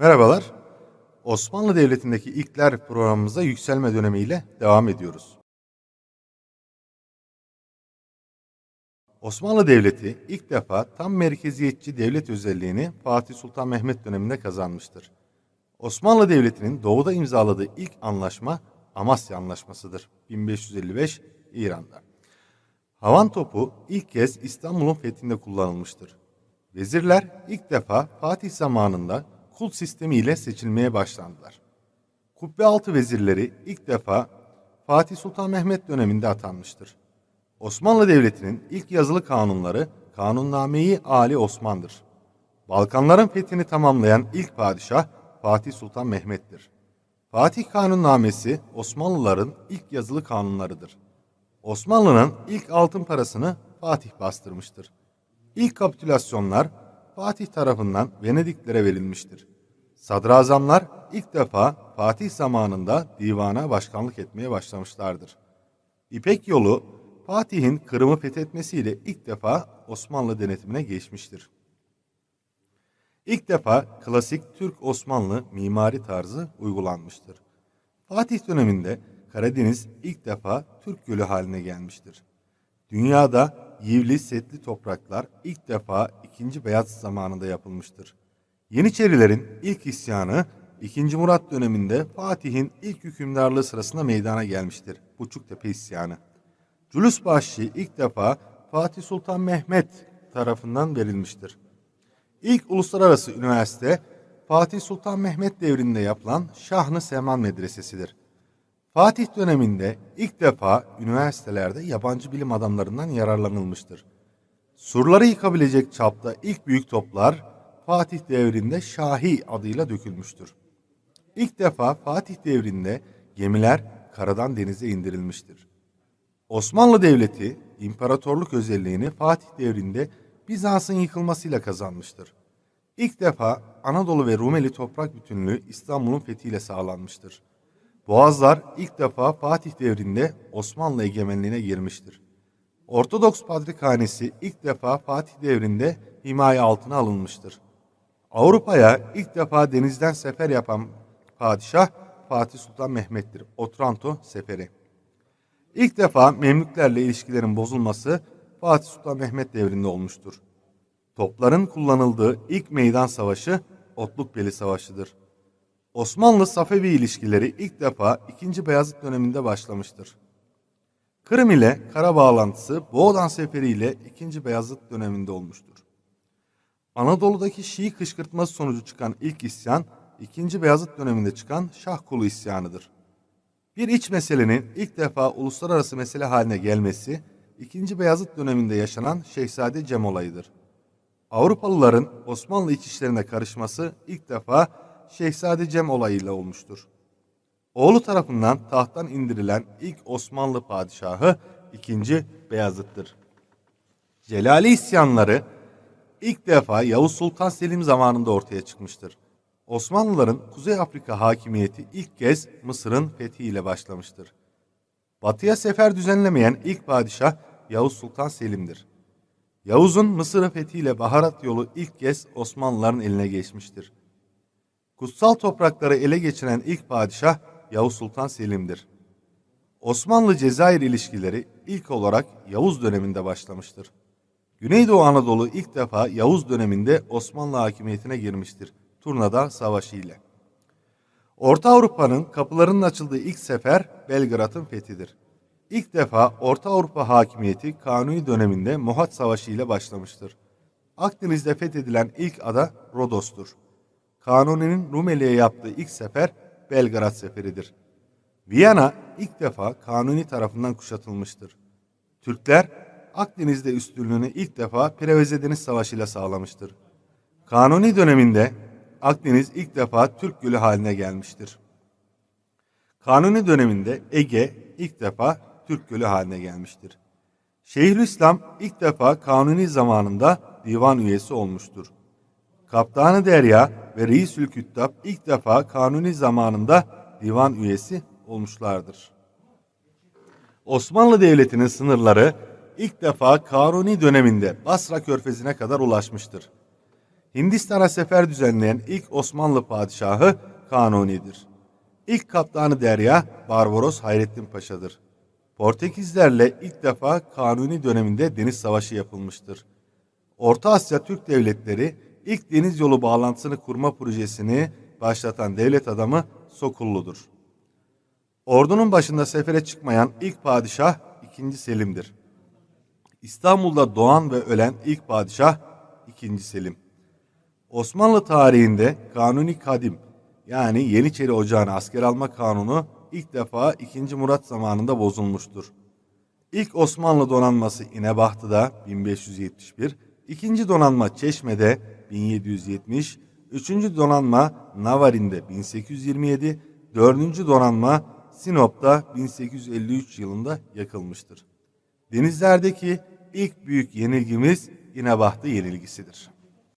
Merhabalar. Osmanlı Devleti'ndeki ilkler programımıza yükselme dönemiyle devam ediyoruz. Osmanlı Devleti ilk defa tam merkeziyetçi devlet özelliğini Fatih Sultan Mehmet döneminde kazanmıştır. Osmanlı Devleti'nin doğuda imzaladığı ilk anlaşma Amasya Anlaşması'dır. 1555 İran'da. Havan topu ilk kez İstanbul'un fethinde kullanılmıştır. Vezirler ilk defa Fatih zamanında kul sistemiyle seçilmeye başlandılar. Kubbealtı vezirleri ilk defa Fatih Sultan Mehmet döneminde atanmıştır. Osmanlı Devleti'nin ilk yazılı kanunları Kanunname-i Ali Osman'dır. Balkanların fethini tamamlayan ilk padişah Fatih Sultan Mehmet'tir. Fatih Kanunnamesi Osmanlıların ilk yazılı kanunlarıdır. Osmanlı'nın ilk altın parasını Fatih bastırmıştır. İlk kapitülasyonlar Fatih tarafından Venediklere verilmiştir. Sadrazamlar ilk defa Fatih zamanında divana başkanlık etmeye başlamışlardır. İpek yolu Fatih'in Kırım'ı fethetmesiyle ilk defa Osmanlı denetimine geçmiştir. İlk defa klasik Türk-Osmanlı mimari tarzı uygulanmıştır. Fatih döneminde Karadeniz ilk defa Türk Gölü haline gelmiştir. Dünyada yivli setli topraklar ilk defa 2. Beyaz zamanında yapılmıştır. Yeniçerilerin ilk isyanı 2. Murat döneminde Fatih'in ilk hükümdarlığı sırasında meydana gelmiştir. Buçuktepe isyanı. Culus Bahşi ilk defa Fatih Sultan Mehmet tarafından verilmiştir. İlk uluslararası üniversite Fatih Sultan Mehmet devrinde yapılan Şahlı Seman Medresesi'dir. Fatih döneminde ilk defa üniversitelerde yabancı bilim adamlarından yararlanılmıştır. Surları yıkabilecek çapta ilk büyük toplar Fatih devrinde Şahi adıyla dökülmüştür. İlk defa Fatih devrinde gemiler karadan denize indirilmiştir. Osmanlı Devleti imparatorluk özelliğini Fatih devrinde Bizans'ın yıkılmasıyla kazanmıştır. İlk defa Anadolu ve Rumeli toprak bütünlüğü İstanbul'un fethiyle sağlanmıştır. Boğazlar ilk defa Fatih devrinde Osmanlı egemenliğine girmiştir. Ortodoks Patrikhanesi ilk defa Fatih devrinde himaye altına alınmıştır. Avrupa'ya ilk defa denizden sefer yapan padişah Fatih Sultan Mehmet'tir. Otranto Seferi. İlk defa Memlüklerle ilişkilerin bozulması Fatih Sultan Mehmet devrinde olmuştur. Topların kullanıldığı ilk meydan savaşı Otlukbeli Savaşı'dır. Osmanlı-Safevi ilişkileri ilk defa 2. Beyazıt döneminde başlamıştır. Kırım ile kara bağlantısı Boğdan Seferi ile 2. Beyazıt döneminde olmuştur. Anadolu'daki Şii kışkırtması sonucu çıkan ilk isyan 2. Beyazıt döneminde çıkan Şahkulu isyanıdır. Bir iç meselenin ilk defa uluslararası mesele haline gelmesi 2. Beyazıt döneminde yaşanan Şehzade Cem olayıdır. Avrupalıların Osmanlı iç işlerine karışması ilk defa Şehzade Cem olayıyla olmuştur. Oğlu tarafından tahttan indirilen ilk Osmanlı padişahı 2. Beyazıt'tır. Celali isyanları ilk defa Yavuz Sultan Selim zamanında ortaya çıkmıştır. Osmanlıların Kuzey Afrika hakimiyeti ilk kez Mısır'ın fethiyle başlamıştır. Batıya sefer düzenlemeyen ilk padişah Yavuz Sultan Selim'dir. Yavuz'un Mısır'ın fethiyle baharat yolu ilk kez Osmanlıların eline geçmiştir. Kutsal toprakları ele geçiren ilk padişah Yavuz Sultan Selim'dir. Osmanlı-Cezayir ilişkileri ilk olarak Yavuz döneminde başlamıştır. Güneydoğu Anadolu ilk defa Yavuz döneminde Osmanlı hakimiyetine girmiştir. Turnada Savaşı ile. Orta Avrupa'nın kapılarının açıldığı ilk sefer Belgrad'ın fethidir. İlk defa Orta Avrupa hakimiyeti Kanuni döneminde Mohat Savaşı ile başlamıştır. Akdeniz'de fethedilen ilk ada Rodos'tur. Kanuni'nin Rumeli'ye yaptığı ilk sefer Belgrad seferidir. Viyana ilk defa Kanuni tarafından kuşatılmıştır. Türkler Akdeniz'de üstünlüğünü ilk defa Preveze Deniz Savaşı ile sağlamıştır. Kanuni döneminde Akdeniz ilk defa Türk Gölü haline gelmiştir. Kanuni döneminde Ege ilk defa Türk Gölü haline gelmiştir. Şeyhülislam ilk defa Kanuni zamanında divan üyesi olmuştur. Kaptanı Derya ve Reisül Küttab ilk defa Kanuni zamanında divan üyesi olmuşlardır. Osmanlı Devleti'nin sınırları ilk defa Kanuni döneminde Basra Körfezi'ne kadar ulaşmıştır. Hindistan'a sefer düzenleyen ilk Osmanlı padişahı Kanuni'dir. İlk kaptanı Derya Barbaros Hayrettin Paşa'dır. Portekizlerle ilk defa Kanuni döneminde deniz savaşı yapılmıştır. Orta Asya Türk devletleri ilk deniz yolu bağlantısını kurma projesini başlatan devlet adamı Sokullu'dur. Ordunun başında sefere çıkmayan ilk padişah 2. Selim'dir. İstanbul'da doğan ve ölen ilk padişah 2. Selim. Osmanlı tarihinde Kanuni Kadim yani Yeniçeri Ocağı'na asker alma kanunu ilk defa 2. Murat zamanında bozulmuştur. İlk Osmanlı donanması İnebahtı'da 1571, ikinci donanma Çeşme'de 1770, üçüncü donanma Navarin'de 1827, dördüncü donanma Sinop'ta 1853 yılında yakılmıştır. Denizlerdeki ilk büyük yenilgimiz İnebahtı yenilgisidir.